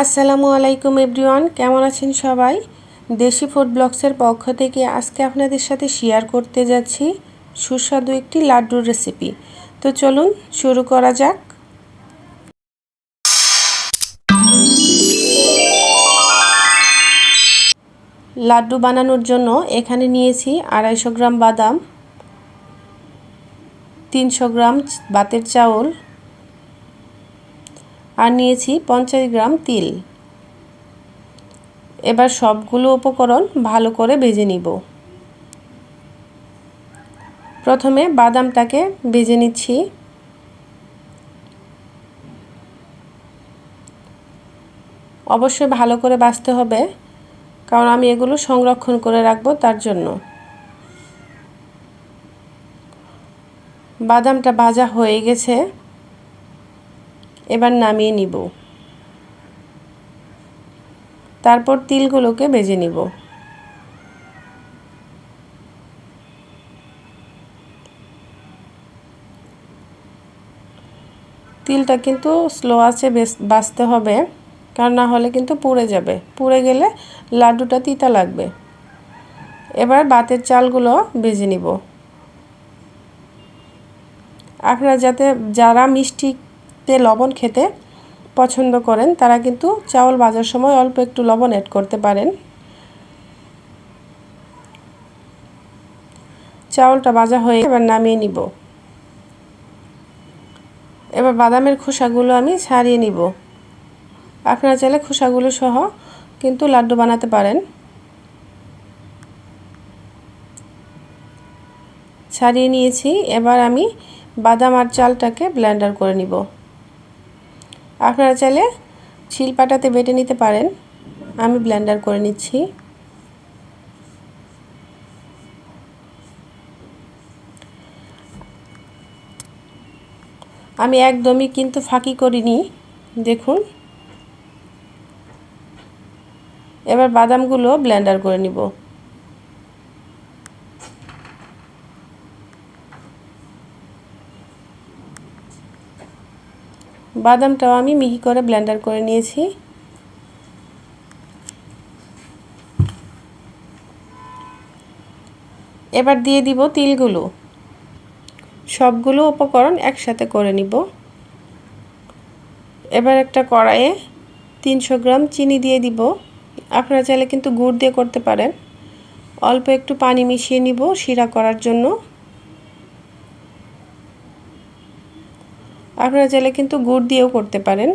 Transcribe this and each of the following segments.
আসসালামু আলাইকুম এভরিওয়ান, কেমন আছেন সবাই? দেশি ফুড ব্লগসের পক্ষ থেকে আজকে আপনাদের সাথে শেয়ার করতে যাচ্ছি সুস্বাদু একটি লাড্ডুর রেসিপি তো চলুন শুরু করা যাক। লাড্ডু বানানোর জন্য এখানে নিয়েছি আড়াইশো গ্রাম বাদাম, তিনশো গ্রাম বাতের চাউল আর নিয়েছি পঞ্চাশ গ্রাম তিল। এবার সবগুলো উপকরণ ভালো করে ভেজে নিব। প্রথমে বাদামটাকে ভেজে নিচ্ছি। অবশ্যই ভালো করে বাছতে হবে, কারণ আমি এগুলো সংরক্ষণ করে রাখব তার জন্য। বাদামটা ভাজা হয়ে গেছে। এবার নামিয়ে নিব। তারপর তিলগুলোকে ভেজে নিব। তিলটা কিন্তু স্লো আছে বাঁচতে হবে, কারণ না হলে কিন্তু পুড়ে যাবে। পুড়ে গেলে লাড্ডুটা তিতা লাগবে। এবার বাতের চালগুলো ভেজে নিব। আপনারা যাতে, যারা মিষ্টিতে লবণ খেতে পছন্দ করেন, তারা কিন্তু চাউল ভাজার সময় অল্প একটু লবণ অ্যাড করতে পারেন। চাউলটা ভাজা হয়ে এবার নামিয়ে নিব। এবার বাদামের খোসাগুলো আমি ছাড়িয়ে নিব। আপনারা চাইলে খোসাগুলো সহ কিন্তু লাড্ডু বানাতে পারেন। ছাড়িয়ে নিয়েছি, এবার আমি বাদাম আর চালটাকে ব্লেন্ডার করে নিব। আপনারা চাইলে শিলপাটাতে বেটে নিতে পারেন। আমি ব্লেন্ডার করে নিচ্ছি। আমি একদমই কিন্তু ফাঁকি করিনি, দেখুন। এবার বাদামগুলো ব্লেন্ডার করে নিব। বাদামটাও আমি মিহি করে ব্লেন্ডার করে নিয়েছি। এবার দিয়ে দিব তিলগুলো। সবগুলো উপকরণ একসাথে করে নিব। এবার একটা কড়াইয়ে তিনশো গ্রাম চিনি দিয়ে দিব। আপনারা চাইলে কিন্তু গুড় দিয়ে করতে পারেন। অল্প একটু পানি মিশিয়ে নিব শিরা করার জন্য। আপনারা চাইলে কিন্তু গুড় দিয়েও করতে পারেন।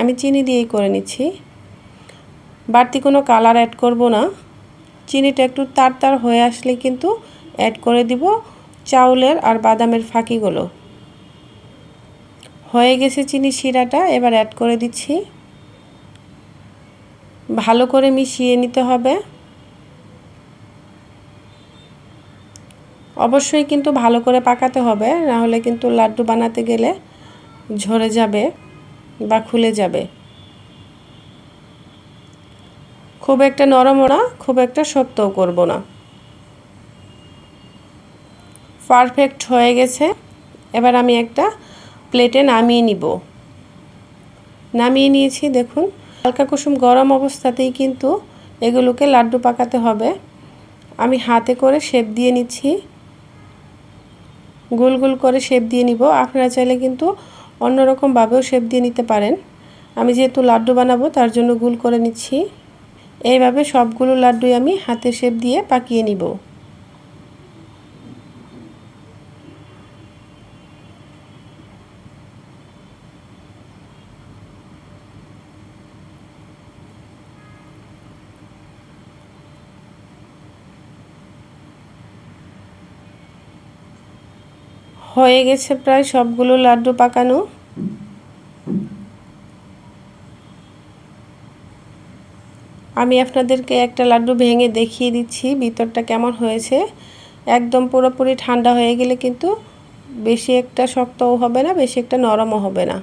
আমি চিনি দিয়েই করে নিচ্ছি। বাড়তি কোনো কালার অ্যাড করব না। চিনিটা একটু তার তার হয়ে আসলে কিন্তু অ্যাড করে দিব চাউলের আর বাদামের ফাঁকিগুলো। হয়ে গেছে চিনি শিরাটা, এবার অ্যাড করে দিচ্ছি। ভালো করে মিশিয়ে নিতে হবে। অবশ্যই কিন্তু ভালো করে পাকাতে হবে নাহলে কিন্তু লাড্ডু বানাতে গেলে ঝরে যাবে বা খুলে যাবে। খুব একটা নরমও না, খুব একটা শক্তও করব না। পারফেক্ট হয়ে গেছে। এবার আমি একটা প্লেটে নামিয়ে নিব। নামিয়ে নিয়েছি, দেখুন। হালকা কুসুম গরম অবস্থাতেই কিন্তু এগুলোকে লাড্ডু পাকাতে হবে। আমি হাতে করে শেপ দিয়ে নিচ্ছি। গোল গোল করে শেপ দিয়ে নিব। আপনারা চাইলে কিন্তু অন্যরকমভাবেও শেপ দিয়ে নিতে পারেন। আমি যেহেতু লাড্ডু বানাবো, তার জন্য গুল করে নিচ্ছি। এইভাবে সবগুলো লাড্ডুই আমি হাতে শেপ দিয়ে পাকিয়ে নিব। হয়ে গেছে প্রায় সবগুলো লাড্ডু পাকানো। আমি আপনাদেরকে একটা লাড্ডু ভেঙে দেখিয়ে দিচ্ছি, ভিতরটা কেমন হয়েছে। একদম পুরোপুরি ঠান্ডা হয়ে গেলে কিন্তু বেশি একটা শক্তও হবে না, বেশি একটা নরমও হবে না।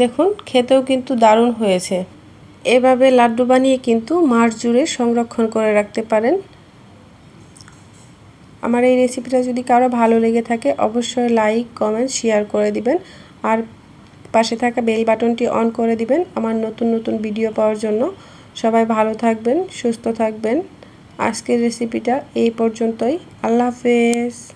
দেখুন, খেতেও কিন্তু দারুণ হয়েছে। এভাবে লাড্ডু বানিয়ে কিন্তু মাস জুড়ে সংরক্ষণ করে রাখতে পারেন। আমার এই রেসিপিটা যদি কারও ভালো লেগে থাকে, অবশ্যই লাইক কমেন্ট শেয়ার করে দিবেন। আর পাশে থাকা বেল বাটনটি অন করে দিবেন আমার নতুন নতুন ভিডিও পাওয়ার জন্য। সবাই ভালো থাকবেন, সুস্থ থাকবেন। আজকের রেসিপিটা এই পর্যন্তই। আল্লাহ হাফেজ।